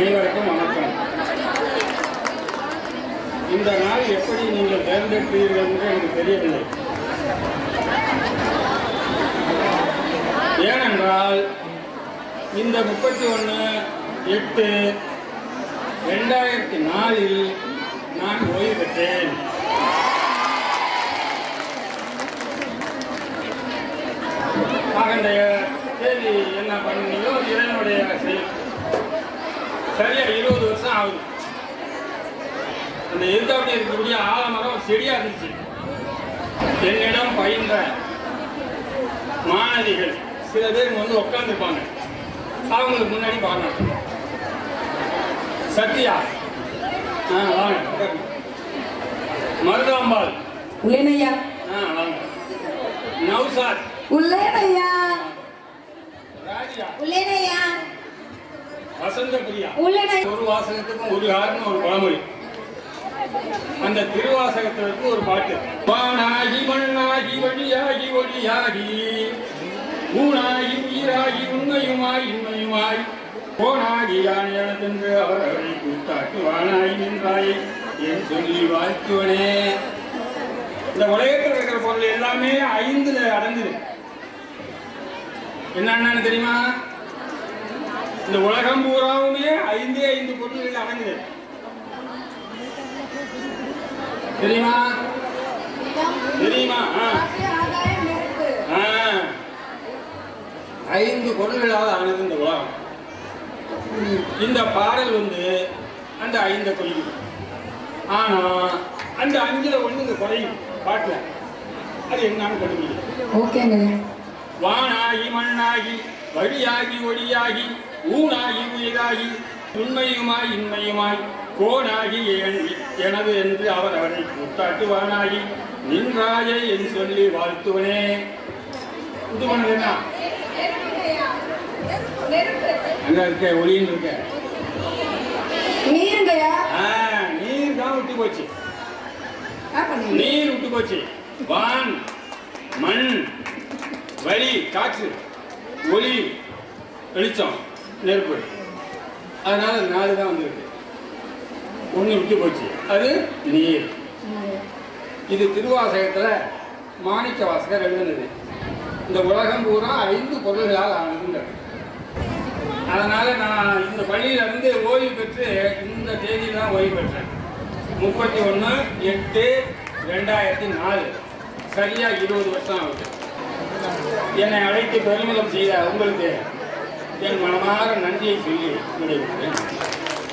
அனைவருக்கும் வணக்கம். இந்த நாள் எப்படி நீங்கள் தேர்ந்தெடுப்பீர்கள் என்று எனக்கு தெரியவில்லை. ஏனென்றால் இந்த முப்பத்தி ஒன்று எட்டு ரெண்டாயிரத்தி நாலில் நான் ஓய்வு பெற்றேன். தேதி என்ன பண்ணீங்களோ சரியா இருபது வருஷம் ஆகுது. அந்த எதிர்த்தாப்படி இருக்கக்கூடிய ஆலமரம் செடியா இருந்துச்சு. என்னிடம் பயின்ற மாணவிகள் சில பேர் வந்து உட்காந்துருப்பாங்க அவங்களுக்கு முன்னாடி பாருங்க சத்யா. ஆ வாங்க. மருதாம்பாள். உள்ளேனையா? ஆ வாங்க. நௌசாத். உள்ளேனையா? ராஜியா. உள்ளேனையா? வசந்த பிரியா ஒரு வாசகத்துக்கும் ஒரு காரணம் ஒரு பழமொழி. அந்த திருவாசகத்திற்கு ஒரு பாட்டு. வானாகி மண்ணாகி வழியாகி ஒளியாகி ஊனாகி உயிராகி உண்மையுமாய் இன்மையுமாய் போனாகி யான் எனதென்று அவர் அவரை கூத்தாக்கி வானாகி நின்றாய் என் சொல்லி வாழ்த்துவனே. இந்த உலகத்தில் இருக்கிற பொருள் எல்லாமே ஐந்துல அடங்குது. என்னன்னு தெரியுமா? இந்த உலகம் பூராவுமே ஐந்தே ஐந்து பொருள்கள் அடங்குது தெரியுமா? தெரியுமா? ஆ. ஆ. ஐந்து பொருள்களால் ஆனது இந்த உலகம். இந்த பாடல் வந்து அந்த ஐந்த கொள்ளும் ஆனா அந்த அஞ்சுல ஒண்ணு இந்த குறையும். பாட்டுல. அது என்னன்னு கண்டுபிடிக்கும் வானாகி மண்ணாகி வழியாகி ஒளியாகி ஊனாகி உயிராகி உண்மையுமாய் இன்மையுமாய் கோனாகி என் எனது என்று அவர் அவரை கூத்தாட்டுவானாகி நின்றாயே என்று சொல்லி வாழ்த்துவனே. இது பண்ணது என்ன அங்க இருக்க ஒளின்னு இருக்க. நீர் தான் விட்டு போச்சு. நீர் விட்டு போச்சு. வான் மண் வழி காற்று ஒளி வெளிச்சம். நெருப்பு. அதனால் அது நாலு தான் வந்துருக்கு. ஒன்று விட்டு போச்சு. அது நீர். இது திருவாசகத்தில் மாணிக்க வாசகர் எழுதுனது. இந்த உலகம் பூரா ஐந்து பொருள்களால் ஆனதுங்கிறது. அதனால் நான் இந்த பள்ளியிலிருந்து ஓய்வு பெற்று இந்த தேதியில் தான் ஓய்வு பெற்றேன். முப்பத்தி ஒன்று எட்டு ரெண்டாயிரத்தி நாலு சரியாக இருபது வருஷம் ஆகுது. என்னை அழைத்து பெருமிதம் செய்த உங்களுக்கு என் மனமாக நன்றியை சொல்லி விடைபெறுகிறேன்.